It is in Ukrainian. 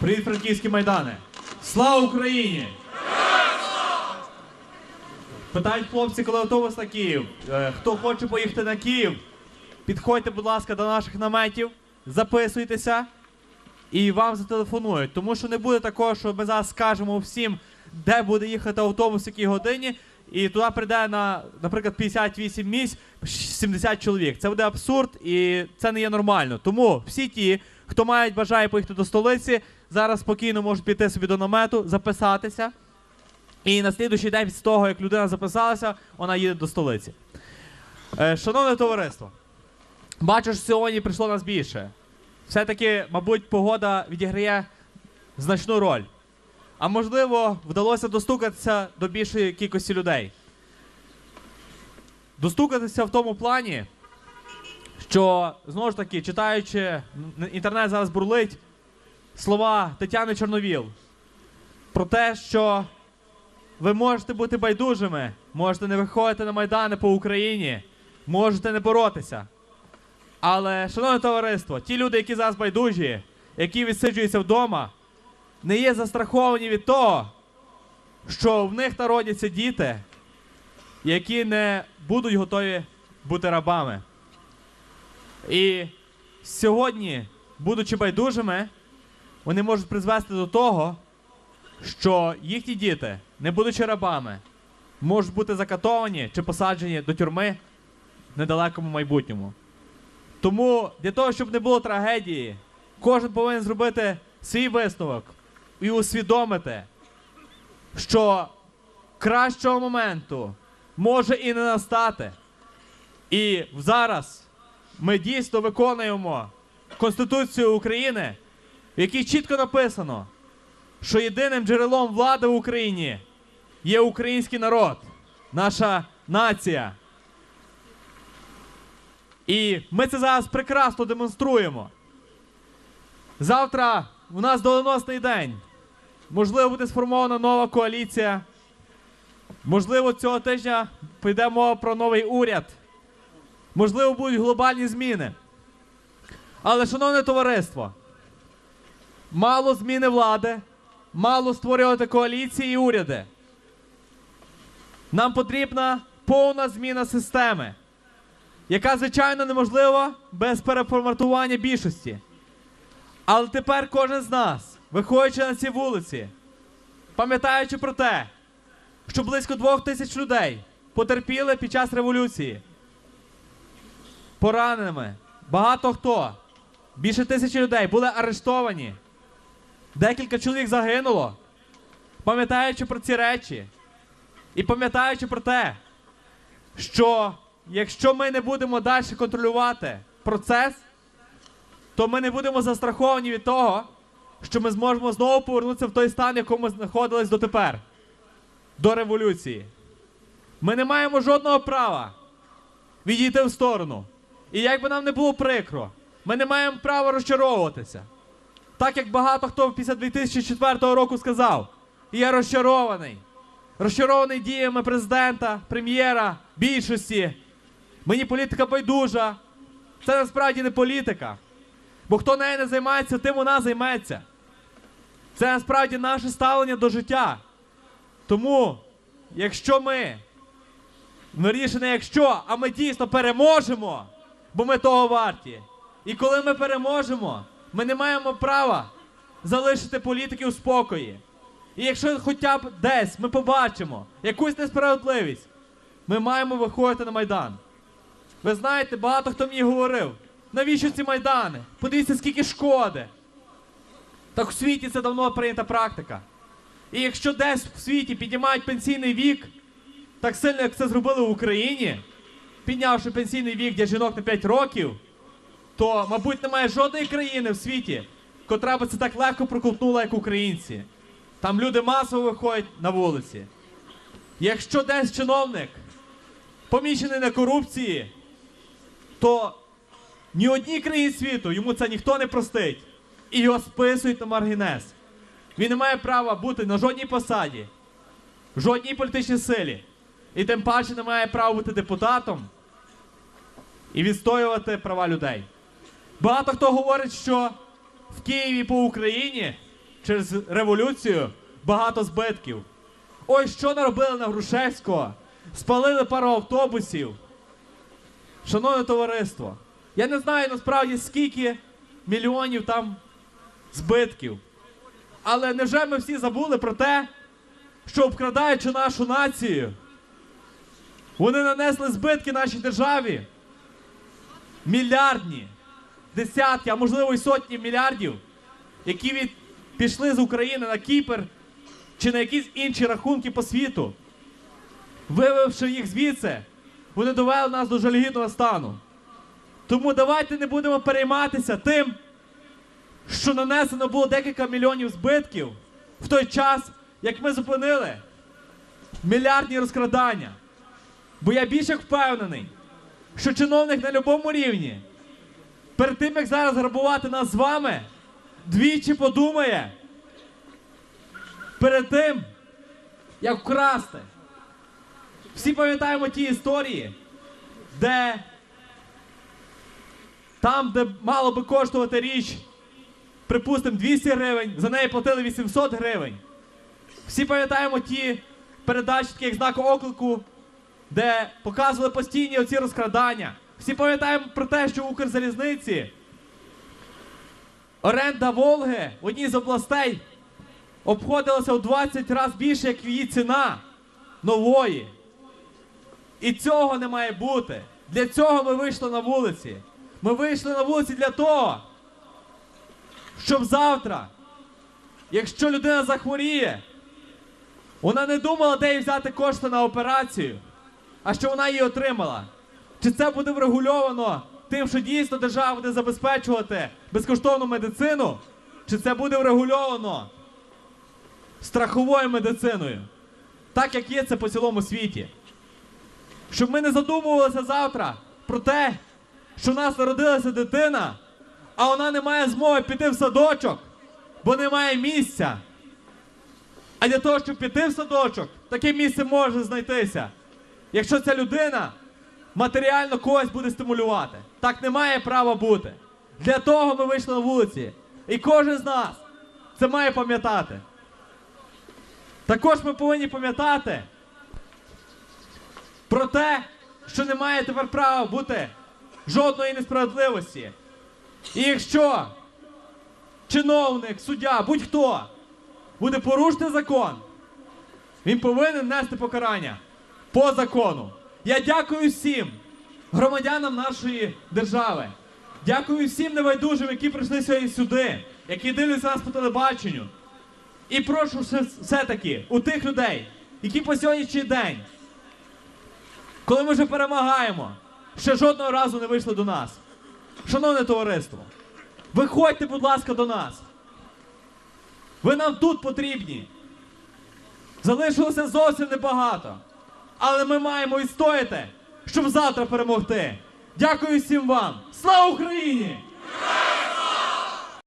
Привіт, франківські майдани! Слава Україні! Питають хлопці, коли автобус на Київ. Е, Хто хоче поїхати на Київ, підходьте, будь ласка, до наших наметів, записуйтеся і вам зателефонують. Тому що не буде такого, що ми зараз скажемо всім, де буде їхати автобус, в якій годині, і туди прийде на, наприклад, 58 місць 70 чоловік. Це буде абсурд і це не є нормально. Тому всі ті, хто мають бажає поїхати до столиці, зараз спокійно можуть піти собі до намету, записатися. І на слідуючий день з того, як людина записалася, вона їде до столиці. Е, шановне товариство, бачу, що сьогодні прийшло нас більше. Все-таки, мабуть, погода відіграє значну роль. А можливо, вдалося достукатися до більшої кількості людей. Достукатися в тому плані, що знову ж таки, читаючи, інтернет зараз бурлить слова Тетяни Чорновіл про те, що ви можете бути байдужими, можете не виходити на майдани по Україні, можете не боротися. Але, шановне товариство, ті люди, які зараз байдужі, які відсиджуються вдома, не є застраховані від того, що в них народяться діти, які не будуть готові бути рабами. І сьогодні, будучи байдужими, вони можуть призвести до того, що їхні діти, не будучи рабами, можуть бути закатовані чи посаджені до тюрми в недалекому майбутньому. Тому для того, щоб не було трагедії, кожен повинен зробити свій висновок і усвідомити, що кращого моменту може і не настати. І зараз ми дійсно виконуємо Конституцію України, в якій чітко написано, що єдиним джерелом влади в Україні є український народ, наша нація. І ми це зараз прекрасно демонструємо. Завтра у нас доленосний день. Можливо, буде сформована нова коаліція. Можливо, цього тижня піде мова про новий уряд. Можливо, будуть глобальні зміни. Але, шановне товариство, мало зміни влади, мало створювати коаліції і уряди. Нам потрібна повна зміна системи, яка, звичайно, неможлива без переформатування більшості. Але тепер кожен з нас, виходячи на ці вулиці, пам'ятаючи про те, що близько двох тисяч людей потерпіли під час революції, пораненими, багато хто, більше тисячі людей були арештовані. Декілька чоловік загинуло, пам'ятаючи про ці речі, і пам'ятаючи про те, що якщо ми не будемо далі контролювати процес, то ми не будемо застраховані від того, що ми зможемо знову повернутися в той стан, в якому ми знаходились дотепер, до революції. Ми не маємо жодного права відійти в сторону. І як би нам не було прикро, ми не маємо права розчаровуватися. Так як багато хто після 2004 року сказав, я розчарований. Розчарований діями президента, прем'єра, більшості. Мені політика байдужа. Це насправді не політика. Бо хто нею не займається, тим вона займеться. Це насправді наше ставлення до життя. Тому, якщо ми, вирішено, якщо, а ми дійсно переможемо, бо ми того варті. І коли ми переможемо, ми не маємо права залишити політиків у спокої. І якщо хоча б десь ми побачимо якусь несправедливість, ми маємо виходити на Майдан. Ви знаєте, багато хто мені говорив, навіщо ці майдани? Подивіться, скільки шкоди. Так у світі це давно прийнята практика. І якщо десь в світі піднімають пенсійний вік, так сильно, як це зробили в Україні, піднявши пенсійний вік для жінок на 5 років, то, мабуть, немає жодної країни в світі, котра би це так легко проковтнула, як українці. Там люди масово виходять на вулиці. Якщо десь чиновник помічений на корупції, то ні одній країні світу йому це ніхто не простить. І його списують на маргінез. Він не має права бути на жодній посаді, в жодній політичній силі. І тим паче не має права бути депутатом і відстоювати права людей. Багато хто говорить, що в Києві по Україні через революцію багато збитків. Ой, що наробили на Грушевського? Спалили пару автобусів. Шановне товариство, я не знаю насправді скільки мільйонів там збитків. Але невже ми всі забули про те, що обкрадаючи нашу націю, вони нанесли збитки нашій державі? Мільярдні, десятки, а можливо і сотні мільярдів, які від... пішли з України на Кіпр чи на якісь інші рахунки по світу. Вивівши їх звідси, вони довели нас до жалюгідного стану. Тому давайте не будемо перейматися тим, що нанесено було декілька мільйонів збитків в той час, як ми зупинили мільярдні розкрадання. Бо я більше впевнений, що чиновник на будь-якому рівні, перед тим як зараз грабувати нас з вами, двічі подумає перед тим, як вкрасти. Всі пам'ятаємо ті історії, де там, де мало би коштувати річ, припустимо, 200 гривень, за неї платили 800 гривень. Всі пам'ятаємо ті передачі, такі як знак оклику, де показували постійні оці розкрадання. Всі пам'ятаємо про те, що в Укрзалізниці оренда Волги в одній з областей обходилася в 20 разів більше, як її ціна нової. І цього не має бути. Для цього ми вийшли на вулиці. Ми вийшли на вулиці для того, щоб завтра, якщо людина захворіє, вона не думала, де їй взяти кошти на операцію, а що вона її отримала. Чи це буде врегульовано тим, що дійсно держава буде забезпечувати безкоштовну медицину, чи це буде врегульовано страховою медициною, так як є це по цілому світі. Щоб ми не задумувалися завтра про те, що в нас народилася дитина, а вона не має змоги піти в садочок, бо немає місця. А для того, щоб піти в садочок, таке місце може знайтися. Якщо ця людина матеріально когось буде стимулювати. Так не має права бути. Для того ми вийшли на вулиці. І кожен з нас це має пам'ятати. Також ми повинні пам'ятати про те, що не має тепер права бути жодної несправедливості. І якщо чиновник, суддя, будь-хто буде порушити закон, він повинен нести покарання по закону. Я дякую всім громадянам нашої держави. Дякую всім небайдужим, які прийшли сьогодні сюди, які дивляться нас по телебаченню. І прошу все- все-таки у тих людей, які по сьогоднішній день, коли ми вже перемагаємо, ще жодного разу не вийшли до нас. Шановне товариство, виходьте, будь ласка, до нас. Ви нам тут потрібні. Залишилося зовсім небагато. Але ми маємо і стояти, щоб завтра перемогти. Дякую всім вам. Слава Україні!